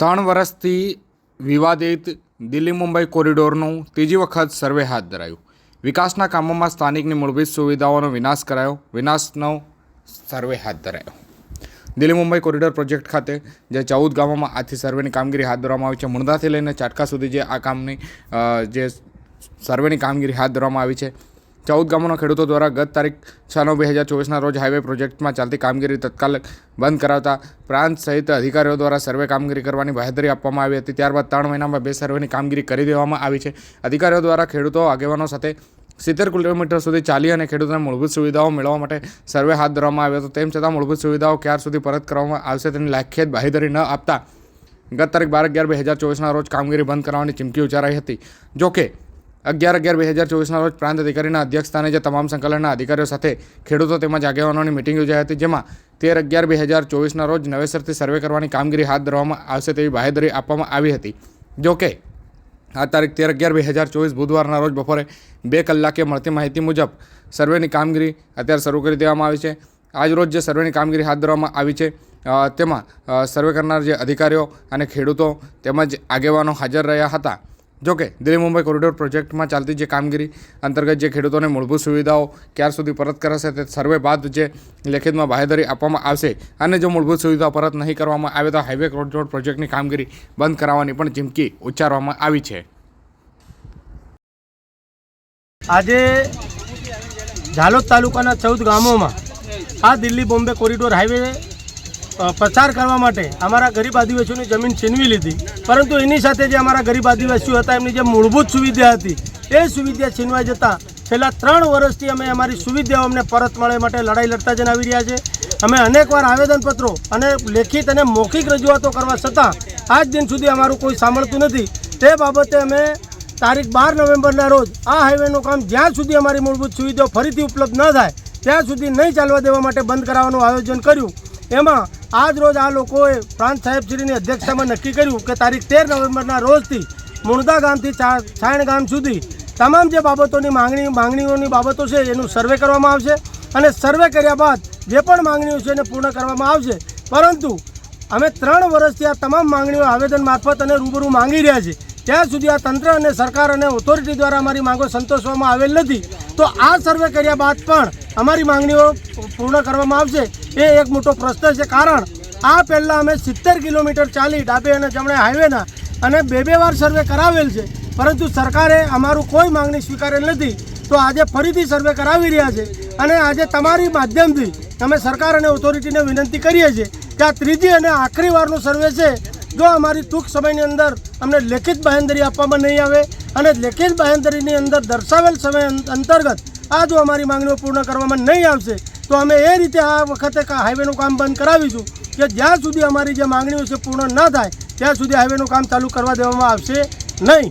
ત્રણ વર્ષથી વિવાદિત દિલ્હી મુંબઈ કોરિડોરનું ત્રીજી વખત સર્વે હાથ ધરાયું. વિકાસના કામોમાં સ્થાનિકની મૂળભૂત સુવિધાઓનો વિનાશ કરાયો, વિનાશનો સર્વે હાથ ધરાયો. દિલ્હી મુંબઈ કોરિડોર પ્રોજેક્ટ ખાતે, જે ચૌદ ગામોમાં આજથી સર્વેની કામગીરી હાથ ધરવામાં આવી છે મુંદાથી લઈને ચાટકા સુધી જે આ કામની જે સર્વેની કામગીરી હાથ ધરવામાં આવી છે ચૌદ ગામોના ખેડૂતો દ્વારા ગત તારીખ છ નવ બે હજાર ચોવીસના રોજ હાઈવે પ્રોજેક્ટમાં ચાલતી કામગીરી તત્કાલ બંધ કરાવતા પ્રાંત સહિત અધિકારીઓ દ્વારા સર્વે કામગીરી કરવાની બાહેધરી આપવામાં આવી હતી. ત્યારબાદ ત્રણ મહિનામાં બે સર્વેની કામગીરી કરી દેવામાં આવી છે. અધિકારીઓ દ્વારા ખેડૂતો, આગેવાનો સાથે સિત્તેર કિલોમીટર સુધી ચાલી અને ખેડૂતોને મૂળભૂત સુવિધાઓ મેળવવા માટે સર્વે હાથ ધરવામાં આવ્યો હતો. તેમ છતાં મૂળભૂત સુવિધાઓ ક્યાર સુધી પરત કરવામાં આવશે તેની લાખ્યાત બાહેધરી ન આપતા ગત તારીખ બાર અગિયાર બે હજાર ચોવીસના રોજ કામગીરી બંધ કરવાની ચીમકી ઉચ્ચારાઈ હતી. જોકે અગિયાર અગિયાર બે હજાર ચોવીસના રોજ પ્રાંત અધિકારીના અધ્યક્ષસ્થાને જે તમામ સંકલનના અધિકારીઓ સાથે ખેડૂતો તેમજ આગેવાનોની મિટિંગ યોજાઈ હતી, જેમાં તેર અગિયાર બે હજાર ચોવીસના રોજ નવેસરથી સર્વે કરવાની કામગીરી હાથ ધરવામાં આવશે તેવી બાહેધરી આપવામાં આવી હતી. જોકે આ તારીખ તેર અગિયાર બે હજાર ચોવીસ બુધવારના રોજ બપોરે બે કલાકે મળતી માહિતી મુજબ સર્વેની કામગીરી અત્યારે શરૂ કરી દેવામાં આવી છે. આજ રોજ જે સર્વેની કામગીરી હાથ ધરવામાં આવી છે તેમાં સર્વે કરનાર જે અધિકારીઓ અને ખેડૂતો તેમજ આગેવાનો હાજર રહ્યા હતા. જોકે દિલ્હી મુંબઈ કોરિડોર પ્રોજેક્ટમાં ચાલતી જે કામગીરી અંતર્ગત જે ખેડૂતોને મૂળભૂત સુવિધાઓ ક્યાર સુધી પરત કરાશે તે સર્વે બાદ જે લેખિતમાં બાહેધરી આપવામાં આવશે અને જો મૂળભૂત સુવિધાઓ પરત નહીં કરવામાં આવે તો હાઈવે કોરિડોર પ્રોજેક્ટની કામગીરી બંધ કરાવવાની પણ ચીમકી ઉચ્ચારવામાં આવી છે. આજે ઝાલોદ તાલુકાના ચૌદ ગામોમાં આ દિલ્હી બોમ્બે કોરિડોર હાઈવે પસાર કરવા માટે અમારા ગરીબ આદિવાસીઓની જમીન છીનવી લીધી. પરંતુ એની સાથે જે અમારા ગરીબ આદિવાસીઓ હતા, એમની જે મૂળભૂત સુવિધા હતી, એ સુવિધા છીનવાઈ જતાં છેલ્લા ત્રણ વર્ષથી અમે અમારી સુવિધાઓ અમને પરત મળે માટે લડાઈ લડતા જણાવી રહ્યા છે. અમે અનેકવાર આવેદનપત્રો અને લેખિત અને મૌખિક રજૂઆતો કરવા છતાં આજ દિન સુધી અમારું કોઈ સાંભળતું નથી. તે બાબતે અમે તારીખ બાર નવેમ્બરના રોજ આ હાઈવેનું કામ જ્યાં સુધી અમારી મૂળભૂત સુવિધાઓ ફરીથી ઉપલબ્ધ ન થાય, ત્યાં સુધી નહીં ચાલવા દેવા માટે બંધ કરાવવાનું આયોજન કર્યું. એમાં આજ રોજ આ લોકોએ પ્રાંત સાહેબશ્રીની અધ્યક્ષતામાં નક્કી કર્યું કે તારીખ તેર નવેમ્બરના રોજથી મુણદા ગામથી છાણ ગામ સુધી તમામ જે બાબતોની માંગણી માંગણીઓની બાબતો છે એનું સર્વે કરવામાં આવશે અને સર્વે કર્યા બાદ જે પણ માંગણીઓ છે એને પૂર્ણ કરવામાં આવશે. પરંતુ અમે ત્રણ વર્ષથી આ તમામ માંગણીઓ આવેદન મારફત અને રૂબરૂ માંગી રહ્યા છીએ. ત્યાં સુધી આ તંત્ર અને સરકાર અને ઓથોરિટી દ્વારા અમારી માંગો સંતોષવામાં આવેલ નથી, તો આ સર્વે કર્યા બાદ પણ અમારી માંગણીઓ પૂર્ણ કરવામાં આવશે. એ એક મોટો પ્રશ્ન છે, કારણ આ પહેલાં અમે સિત્તેર કિલોમીટર ચાલી ડાબે અને જમણે હાઈવેના અને બે બે વાર સર્વે કરાવેલ છે, પરંતુ સરકારે અમારું કોઈ માંગણી સ્વીકારેલ નથી. તો આજે ફરીથી સર્વે કરાવી રહ્યા છે અને આજે તમારી માધ્યમથી અમે સરકાર અને ઓથોરિટીને વિનંતી કરીએ છીએ કે આ ત્રીજી અને આખરી વારનો સર્વે છે જો અમારી ટૂંક સમયની અંદર અમને લેખિત બાહેંધરી આપવામાં નહીં આવે અને લેખિત બાહેંધરીની અંદર દર્શાવેલ સમય અંતર્ગત આ જો અમારી માંગણીઓ પૂર્ણ કરવામાં નહીં આવશે, તો અમે એ રીતે આ વખતે હાઈવેનું કામ બંધ કરાવીશું કે જ્યાં સુધી અમારી જે માંગણીઓ છે પૂર્ણ ન થાય, ત્યાં સુધી હાઈવેનું કામ ચાલુ કરવા દેવામાં આવશે નહીં.